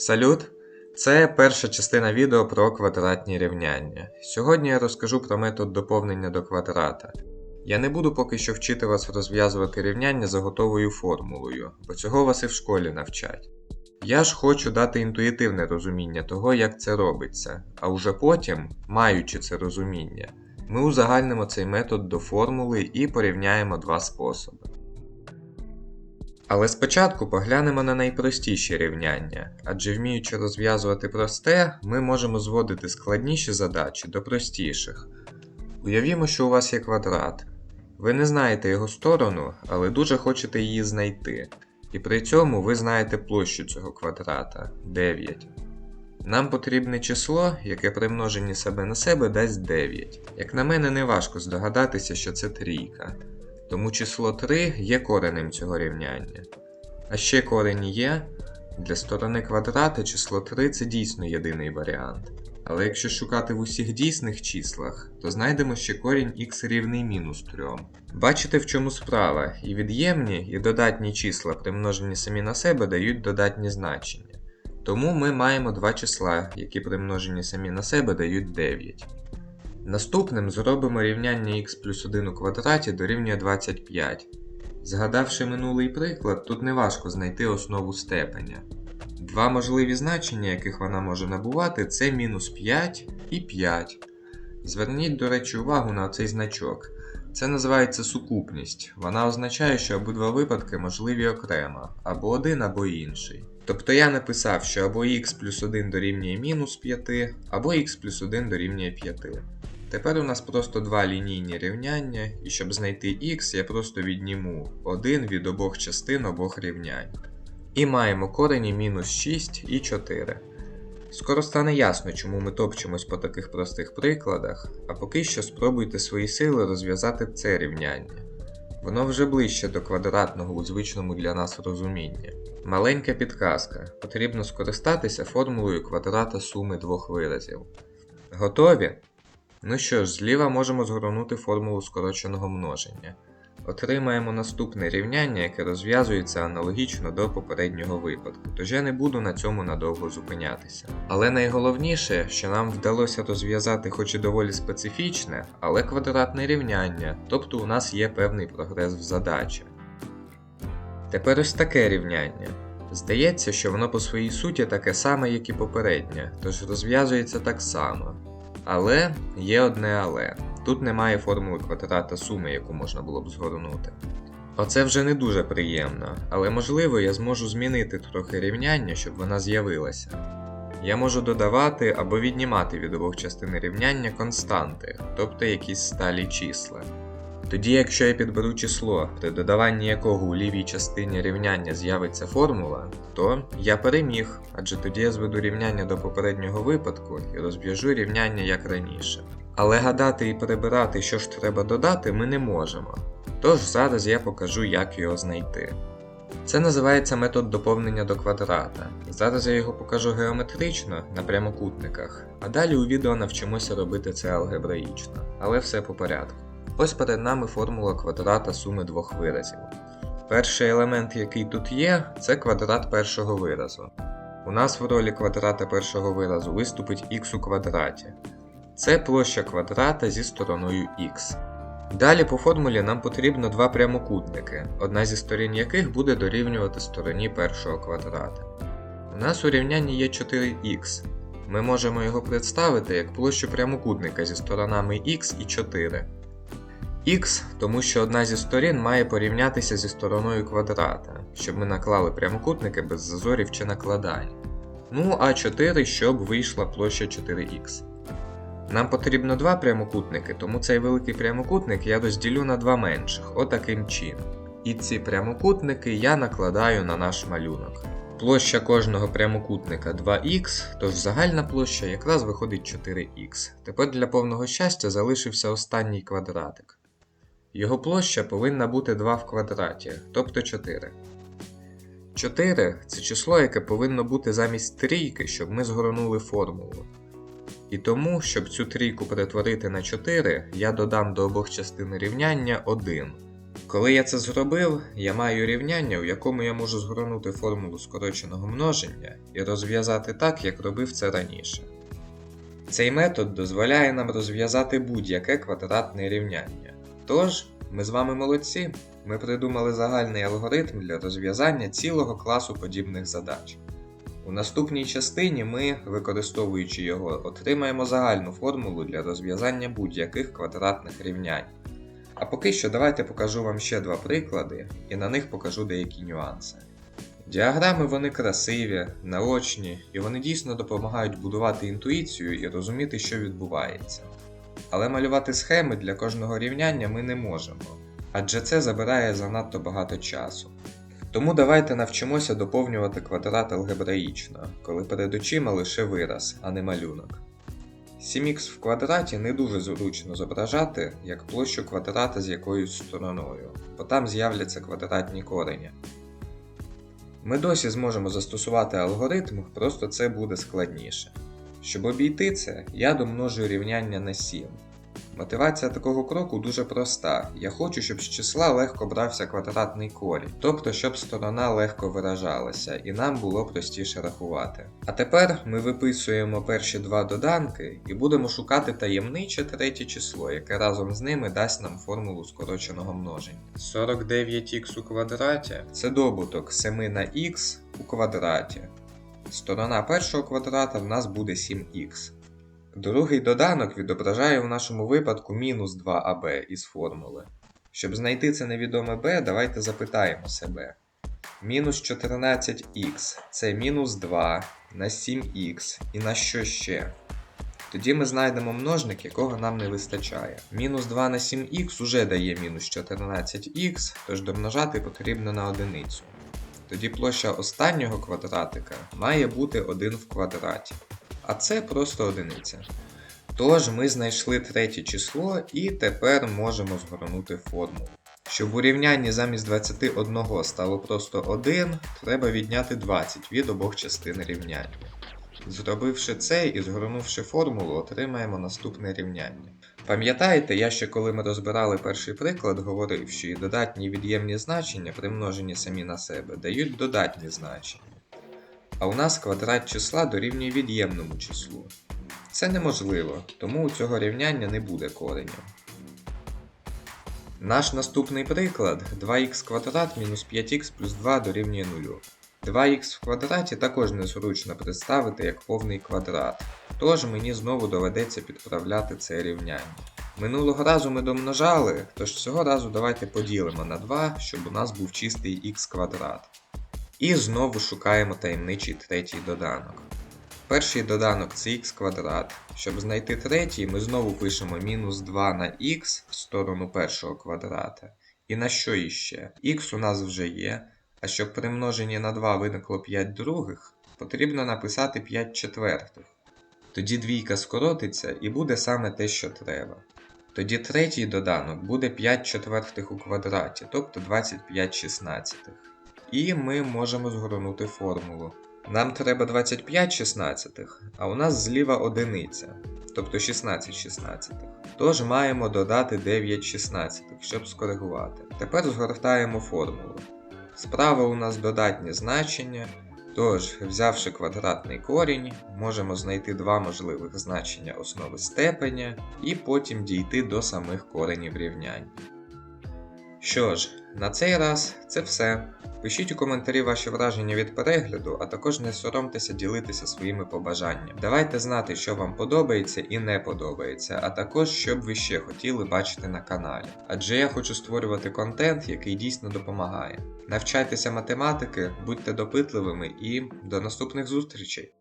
Салют! Це перша частина відео про квадратні рівняння. Сьогодні я розкажу про метод доповнення до квадрата. Я не буду поки що вчити вас розв'язувати рівняння за готовою формулою, бо цього вас і в школі навчать. Я ж хочу дати інтуїтивне розуміння того, як це робиться, а уже потім, маючи це розуміння, ми узагальнимо цей метод до формули і порівняємо два способи. Але спочатку поглянемо на найпростіші рівняння, адже вміючи розв'язувати просте, ми можемо зводити складніші задачі до простіших. Уявімо, що у вас є квадрат. Ви не знаєте його сторону, але дуже хочете її знайти. І при цьому ви знаєте площу цього квадрата 9. Нам потрібне число, яке при множенні себе на себе дасть 9. Як на мене, не важко здогадатися, що це трійка. Тому число 3 є коренем цього рівняння. А ще корені є. Для сторони квадрата число 3 це дійсно єдиний варіант. Але якщо шукати в усіх дійсних числах, то знайдемо ще корінь х рівний мінус 3. Бачите, в чому справа, і від'ємні, і додатні числа, примножені самі на себе, дають додатні значення. Тому ми маємо два числа, які примножені самі на себе дають 9. Наступним зробимо рівняння х плюс 1 у квадраті дорівнює 25. Згадавши минулий приклад, тут неважко знайти основу степеня. Два можливі значення, яких вона може набувати, це мінус 5 і 5. Зверніть, до речі, увагу на цей значок. Це називається сукупність. Вона означає, що обидва випадки можливі окремо, або один, або інший. Тобто я написав, що або х плюс 1 дорівнює мінус 5, або х плюс 1 дорівнює 5. Тепер у нас просто два лінійні рівняння, і щоб знайти х, я просто відніму 1 від обох частин обох рівнянь. І маємо корені мінус 6 і 4. Скоро стане ясно, чому ми топчемось по таких простих прикладах, а поки що спробуйте свої сили розв'язати це рівняння. Воно вже ближче до квадратного у звичному для нас розумінні. Маленька підказка. Потрібно скористатися формулою квадрата суми двох виразів. Готові? Ну що ж, зліва можемо згорнути формулу скороченого множення. Отримаємо наступне рівняння, яке розв'язується аналогічно до попереднього випадку, тож я не буду на цьому надовго зупинятися. Але найголовніше, що нам вдалося розв'язати хоч і доволі специфічне, але квадратне рівняння, тобто у нас є певний прогрес в задачі. Тепер ось таке рівняння. Здається, що воно по своїй суті таке саме, як і попереднє, тож розв'язується так само. Але є одне але. Тут немає формули квадрата суми, яку можна було б згорнути. Оце вже не дуже приємно, але можливо я зможу змінити трохи рівняння, щоб вона з'явилася. Я можу додавати або віднімати від обох частин рівняння константи, тобто якісь сталі числа. Тоді, якщо я підберу число, при додаванні якого у лівій частині рівняння з'явиться формула, то я переміг, адже тоді я зведу рівняння до попереднього випадку і розв'яжу рівняння як раніше. Але гадати і перебирати, що ж треба додати, ми не можемо. Тож зараз я покажу, як його знайти. Це називається метод доповнення до квадрата. Зараз я його покажу геометрично на прямокутниках, а далі у відео навчимося робити це алгебраїчно, але все по порядку. Ось перед нами формула квадрата суми двох виразів. Перший елемент, який тут є, це квадрат першого виразу. У нас в ролі квадрата першого виразу виступить х у квадраті. Це площа квадрата зі стороною х. Далі по формулі нам потрібно два прямокутники, одна зі сторін яких буде дорівнювати стороні першого квадрата. У нас у рівнянні є 4х. Ми можемо його представити як площу прямокутника зі сторонами х і 4. Х, тому що одна зі сторін має порівнятися зі стороною квадрата, щоб ми наклали прямокутники без зазорів чи накладань. Ну а 4, щоб вийшла площа 4х. Нам потрібно два прямокутники, тому цей великий прямокутник я розділю на два менших, отаким чином. І ці прямокутники я накладаю на наш малюнок. Площа кожного прямокутника 2х, тож загальна площа якраз виходить 4х. Тепер для повного щастя залишився останній квадратик. Його площа повинна бути 2 в квадраті, тобто 4. 4 це число, яке повинно бути замість трійки, щоб ми згорнули формулу. І тому, щоб цю трійку перетворити на 4, я додам до обох частин рівняння 1. Коли я це зробив, я маю рівняння, у якому я можу згорнути формулу скороченого множення і розв'язати так, як робив це раніше. Цей метод дозволяє нам розв'язати будь-яке квадратне рівняння. Тож, ми з вами молодці, ми придумали загальний алгоритм для розв'язання цілого класу подібних задач. У наступній частині ми, використовуючи його, отримаємо загальну формулу для розв'язання будь-яких квадратних рівнянь. А поки що давайте покажу вам ще два приклади і на них покажу деякі нюанси. Діаграми вони красиві, наочні, і вони дійсно допомагають будувати інтуїцію і розуміти, що відбувається. Але малювати схеми для кожного рівняння ми не можемо, адже це забирає занадто багато часу. Тому давайте навчимося доповнювати квадрат алгебраїчно, коли перед очима лише вираз, а не малюнок. 7х в квадраті не дуже зручно зображати як площу квадрата з якоюсь стороною, бо там з'являться квадратні корені. Ми досі зможемо застосувати алгоритм, просто це буде складніше. Щоб обійти це, я домножую рівняння на 7. Мотивація такого кроку дуже проста. Я хочу, щоб з числа легко брався квадратний корінь, тобто щоб сторона легко виражалася, і нам було простіше рахувати. А тепер ми виписуємо перші два доданки і будемо шукати таємниче третє число, яке разом з ними дасть нам формулу скороченого множення. 49х у квадраті це добуток 7 на х у квадраті. Сторона першого квадрата в нас буде 7х. Другий доданок відображає в нашому випадку мінус 2аб із формули. Щоб знайти це невідоме b, давайте запитаємо себе. Мінус 14х це мінус 2 на 7х і на що ще? Тоді ми знайдемо множник, якого нам не вистачає. Мінус 2 на 7х уже дає мінус 14х, тож домножати потрібно на одиницю. Тоді площа останнього квадратика має бути 1 в квадраті. А це просто одиниця. Тож ми знайшли третє число і тепер можемо згорнути формулу. Щоб у замість 21 стало просто 1, треба відняти 20 від обох частин рівняння. Зробивши це і згорнувши формулу, отримаємо наступне рівняння. Пам'ятаєте, я ще коли ми розбирали перший приклад, говорив, що і додатні від'ємні значення, примножені самі на себе, дають додатні значення. А у нас квадрат числа дорівнює від'ємному числу. Це неможливо, тому у цього рівняння не буде коренів. Наш наступний приклад 2х квадрат мінус 5х плюс 2 дорівнює 0. 2х в квадраті також незручно представити як повний квадрат, тож мені знову доведеться підправляти це рівняння. Минулого разу ми домножали, тож цього разу давайте поділимо на 2, щоб у нас був чистий х квадрат. І знову шукаємо таємничий третій доданок. Перший доданок це х квадрат. Щоб знайти третій, ми знову пишемо мінус 2 на х в сторону першого квадрата. І на що іще? х у нас вже є, а щоб при множенні на 2 виникло 5 других, потрібно написати 5 четвертих. Тоді двійка скоротиться і буде саме те, що треба. Тоді третій доданок буде 5 четвертих у квадраті, тобто 25 шістнадцятих. І ми можемо згорнути формулу. Нам треба 25 шістнадцятих, а у нас зліва одиниця, тобто 16 шістнадцятих. Тож маємо додати 9 шістнадцятих, щоб скоригувати. Тепер згортаємо формулу. Справа у нас додатнє значення, тож, взявши квадратний корінь, можемо знайти два можливих значення основи степеня і потім дійти до самих коренів рівнянь. Що ж, на цей раз це все. Пишіть у коментарі ваші враження від перегляду, а також не соромтеся ділитися своїми побажаннями. Давайте знати, що вам подобається і не подобається, а також що б ви ще хотіли бачити на каналі. Адже я хочу створювати контент, який дійсно допомагає. Навчайтеся математики, будьте допитливими і до наступних зустрічей!